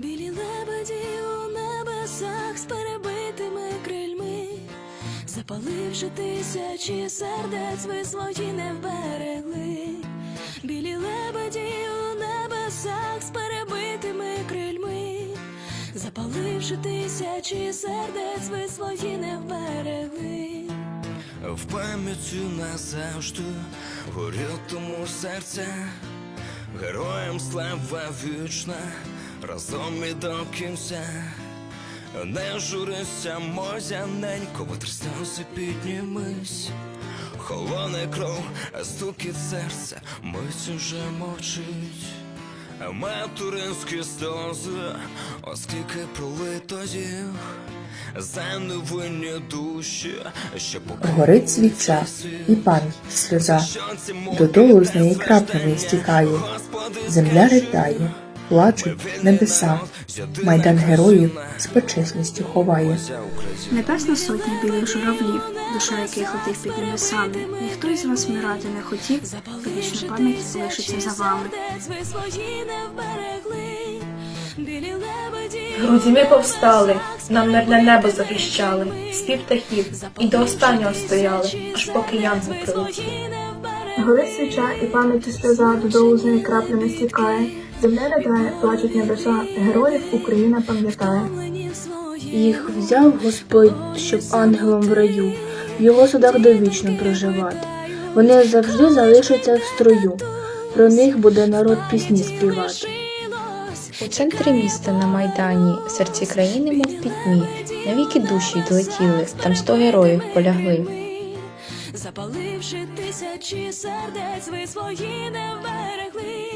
Білі лебеді у небесах з перебитими крильми, запаливши тисячі сердець, ви свої не вберегли. Білі лебеді у небесах з перебитими крильми, запаливши тисячі сердець, ви свої не вберегли. В пам'яті назавжди горітиму серце, героям слава вічна, разом і до кінця. Не журися, моя ненько, витри сльози піднімись. Холоне кров, стукіт серця, мить уже мовчить. Материнські сльози, оскільки пролито їх, за невинні душі, що Горить свіча, і пам'ять сльоза, додолу з неї краплями стікає. Земля ридає, плачуть небеса, майдан героїв з почесністю ховає. Небесна сотня білих журавлів, душа яких летить під небесами. Ніхто із вас вмирати не хотів, та вічна пам'ять лишиться за вами. Грузі ми повстали, нам мирне небо захищали, спів птахів, і до останнього стояли, аж поки янгол прилетів. Горить свіча і пам'яті сльоза додолу з неї краплями стікає. Земля ридає, плачуть небеса, героїв Україна пам'ятає. Їх взяв Господь, щоб ангелом в раю, в його судах довічно проживати. Вони завжди залишаться в строю. Про них буде народ пісні співати. У центрі міста на Майдані, серці країни, мов пітьмі, навіки душі долетіли, там сто героїв полягли. Запаливши тисячі сердець, ви свої не вберегли.